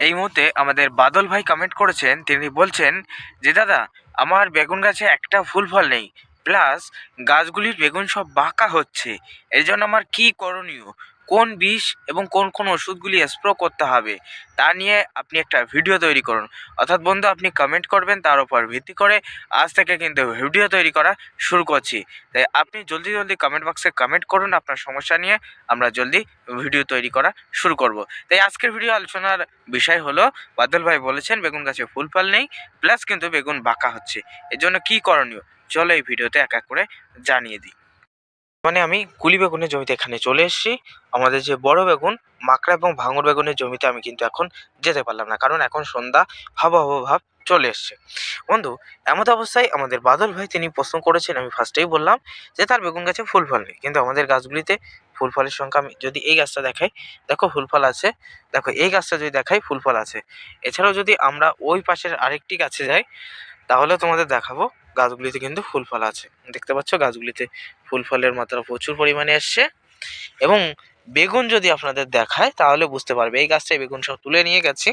এই মুহূর্তে আমাদের বাদল ভাই কমেন্ট করেছেন, তিনি বলছেন যে, দাদা, আমার বেগুন গাছে একটা ফুল ফল নেই প্লাস গাছগুলির বেগুন সব বাঁকা হচ্ছে এই জন্য আমার কী করণীয়? কোন বিষ এবং কোন কোন ওষুধগুলি স্প্রে করতে হবে, তা নিয়ে আপনি একটা ভিডিও তৈরি করুন। অর্থাৎ বন্ধু, আপনি কমেন্ট করবেন, তার উপর ভিত্তি করে আজ থেকে কিন্তু ভিডিও তৈরি করা শুরু করছি। তাই আপনি জলদি জলদি কমেন্ট বক্সে কমেন্ট করুন আপনার সমস্যা নিয়ে, আমরা জলদি ভিডিও তৈরি করা শুরু করব। তাই আজকের ভিডিও আলোচনার বিষয় হলো, বাদল ভাই বলেছেন, বেগুন গাছে ফুল ফল নেই প্লাস কিন্তু বেগুন বাঁকা হচ্ছে। এর জন্য কী করণীয়? চলো এই ভিডিওতে এক এক করে জানিয়ে দিই। মানে আমি কুলি বেগুনের জমিতে এখানে চলে এসেছি। আমাদের যে বড় বেগুন, মাকড়া এবং ভাঙর বেগুনের জমিতে আমি কিন্তু এখন যেতে পারলাম না, কারণ এখন সন্ধ্যা হাব হাব ভাব চলে এসছে। বন্ধু, এমত অবস্থায় আমাদের বাদল ভাই তিনি প্রশ্ন করেছেন, আমি ফার্স্টেই বললাম যে তার বেগুন গাছে ফুল ফল নেই, কিন্তু আমাদের গাছগুলিতে ফুল ফলের সংখ্যা, আমি যদি এই গাছটা দেখাই, দেখো ফুল ফল আছে, দেখো এই গাছটা যদি দেখাই, ফুল ফল আছে। এছাড়াও যদি আমরা ওই পাশের আরেকটি গাছে যাই, তাহলে তোমাদের দেখাবো গাছগুলিতে কিন্তু ফুল ফল আছে। দেখতে পাচ্ছ গাছগুলিতে ফুল ফলের মাত্রা প্রচুর পরিমাণে এসছে এবং বেগুন যদি আপনাদের দেখায় তাহলে বুঝতে পারবে। এই গাছটায় বেগুন সব তুলে নিয়ে গেছি,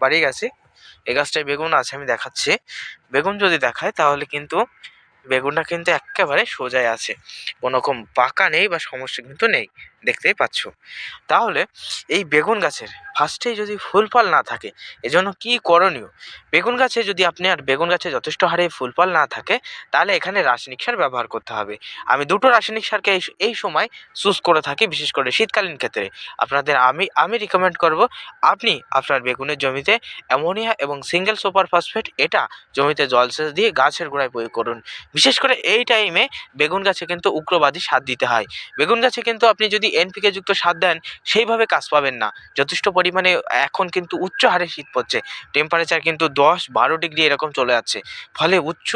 বাড়ি গেছি। এই গাছটায় বেগুন আছে, আমি দেখাচ্ছি। বেগুন যদি দেখায় তাহলে কিন্তু বেগুনটা কিন্তু একেবারে সোজাই আছে। কোনো রকম পাকা নেই বা সমস্যা কিন্তু নেই। দেখতেই পাচ্ছ। তাহলে এই বেগুন গাছের ফার্স্টেই যদি ফুল ফল না থাকে, এজন্য কী করণীয়? বেগুন গাছে যদি আপনি আর বেগুন গাছে যথেষ্ট হারে ফুল ফল না থাকে, তাহলে এখানে রাসায়নিক সার ব্যবহার করতে হবে। আমি দুটো রাসায়নিক সারকে এই এই সময় চুজ করে থাকি, বিশেষ করে শীতকালীন ক্ষেত্রে। আপনাদের আমি আমি রিকমেন্ড করব, আপনি আপনার বেগুনের জমিতে অ্যামোনিয়া এবং সিঙ্গেল সুপার ফসফেট, এটা জমিতে জলসেচ দিয়ে গাছের গোড়ায় প্রয়োগ করুন। বিশেষ করে এই টাইমে বেগুন গাছে কিন্তু উগ্রবাদী সার দিতে হয়। বেগুন গাছে কিন্তু আপনি যদি এনপিকে যুক্ত সার দেন, সেইভাবে কাজ পাবেন না। যথেষ্ট পরিমাণে এখন কিন্তু উচ্চ হারে শীত পড়ছে। টেম্পারেচার কিন্তু দশ বারো ডিগ্রি এরকম চলে যাচ্ছে। ফলে উচ্চ,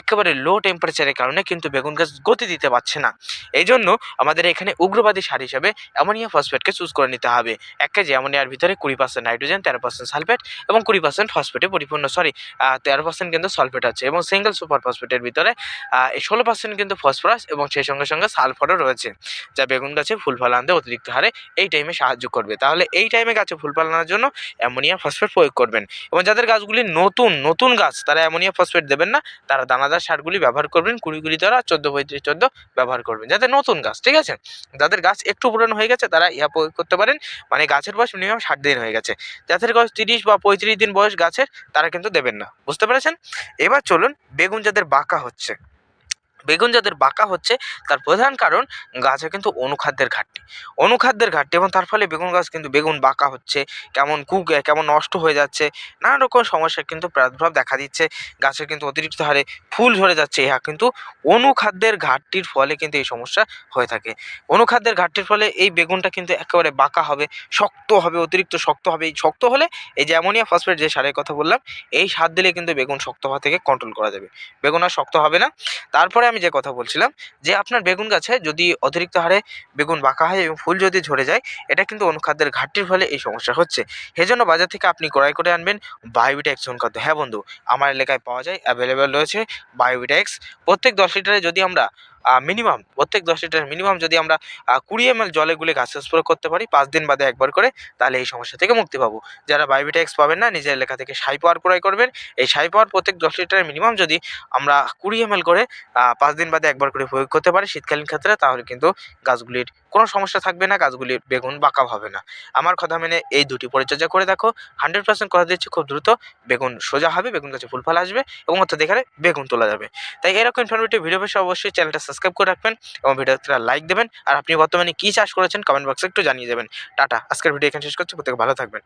একেবারে লো টেম্পারেচারের কারণে কিন্তু বেগুন গাছ গতি দিতে পারছে না। এই জন্য আমাদের এখানে উগ্রবাদী সার হিসাবে অ্যামোনিয়া ফসফেটকে চুজ করে নিতে হবে। এক কেজি অ্যামোনিয়ার ভিতরে কুড়ি পার্সেন্ট নাইট্রোজেন তেরো পার্সেন্ট সালফেট এবং কুড়ি পার্সেন্ট ফসফেটে পরিপূর্ণ সরি তেরো পার্সেন্ট কিন্তু সালফেট আছে এবং সিঙ্গেল সুপার ফসফেটের ভিতরে ষোলো পার্সেন্ট কিন্তু ফসফরাস এবং সেই সঙ্গে সঙ্গে সালফারও রয়েছে। যা বেগুন গাছে ফুল ফল আনতে অতিরিক্ত হারে এই টাইমে সাহায্য করবে। তাহলে এই টাইমে গাছে ফুল ফল আনার জন্য অ্যামোনিয়া ফসফেট প্রয়োগ করবেন। এবং যাদের গাছগুলি নতুন নতুন গাছ, তারা অ্যামোনিয়া ফসফেট দেবেন না। তারা দানাদার সারগুলি ব্যবহার করবেন, কুড়ি কুড়ি দ্বারা চোদ্দ পঁয়ত্রিশ চোদ্দ ব্যবহার করবেন। যাদের নতুন গাছ, ঠিক আছে? যাদের গাছ একটু পুরনো হয়ে গেছে, তারা ইহা প্রয়োগ করতে পারেন। মানে গাছের বয়স মিনিমাম ষাট দিন হয়ে গেছে। যাদের বয়স তিরিশ বা পঁয়ত্রিশ দিন বয়স গাছের, তারা কিন্তু দেবেন না। বুঝতে পেরেছেন? এবার চলুন বেগুন যাদের বাঁকা হচ্ছে। বেগুন যাদের বাঁকা হচ্ছে, তার প্রধান কারণ গাছে কিন্তু অনুখাদ্যের ঘাটতি। অনুখাদ্যের ঘাটতি এবং তার ফলে বেগুন গাছ কিন্তু বেগুন বাঁকা হচ্ছে, কেমন কুক কেমন নষ্ট হয়ে যাচ্ছে, নানা রকম সমস্যার কিন্তু প্রাদুর্ভাব দেখা দিচ্ছে, গাছের কিন্তু অতিরিক্ত হারে ফুল ঝরে যাচ্ছে, ইহা কিন্তু অনুখাদ্যের ঘাটতির ফলে কিন্তু এই সমস্যা হয়ে থাকে। অনুখাদ্যের ঘাটতির ফলে এই বেগুনটা কিন্তু একেবারে বাঁকা হবে, শক্ত হবে, অতিরিক্ত শক্ত হবে। এই শক্ত হলে এই যে অ্যামোনিয়া ফসফেট যে সারের কথা বললাম, এই সার দিলে কিন্তু বেগুন শক্ত হওয়া থেকে কন্ট্রোল করা যাবে। বেগুন আর শক্ত হবে না। তারপরে আমি যে কথা বলছিলাম, যে আপনার বেগুন গাছে যদি অতিরিক্ত হারে বেগুন বাঁকা হয় এবং ফুল যদি ঝরে যায়, এটা কিন্তু অনুখাদ্যের ঘাটতির ফলে এই সমস্যা হচ্ছে। সেজন্য বাজার থেকে আপনি ক্রয় করে আনবেন বায়োবিটেক্স অনুখাদ্য। হ্যাঁ বন্ধু, আমার এলাকায় পাওয়া যায় অ্যাভেলেবেল রয়েছে বায়োবিটেক্স প্রত্যেক দশ লিটারে যদি আমরা মিনিমাম প্রত্যেক দশ লিটার মিনিমাম যদি আমরা কুড়ি এম এল জলে গুলে গাছে স্প্রে করতে পারি, পাঁচ দিন বাদে একবার করে, তাহলে এই সমস্যা থেকে মুক্তি পাবো। যারা বায়োবিটেক্স পাবেন না, নিজের এলাকা থেকে সাই পাওয়ার ক্রয় করবেন। এই সাই পাওয়ার প্রত্যেক দশ লিটারের মিনিমাম যদি আমরা কুড়ি এম করে পাঁচ দিন বাদে একবার করে প্রয়োগ করতে পারি শীতকালীন ক্ষেত্রে, তাহলে কিন্তু গাছগুলির কোনো সমস্যা থাকবে না, গাছগুলির বেগুন বাঁকা হবে না। আমার কথা মেনে এই দুটি পরিচর্যা করে দেখো। হান্ড্রেড পার্সেন্ট কথা দিচ্ছি খুব দ্রুত। বেগুন সোজা হবে, বেগুন গাছে ফুল ফল আসবে এবং অর্থাৎ এখানে বেগুন তোলা যাবে। তাই এরকম ইনফরমেটিভ ভিডিও পেয়ে অবশ্যই চ্যানেলটা সাবস্ক্রাইব করে রাখবেন এবং ভিডিওতে লাইক দেবেন। আর আপনি বর্তমানে কী চাষ করেছেন কমেন্ট বক্সে একটু জানিয়ে দেবেন। টাটা, আজকের ভিডিও এখানে শেষ করছি। প্রত্যেকে ভালো থাকবেন।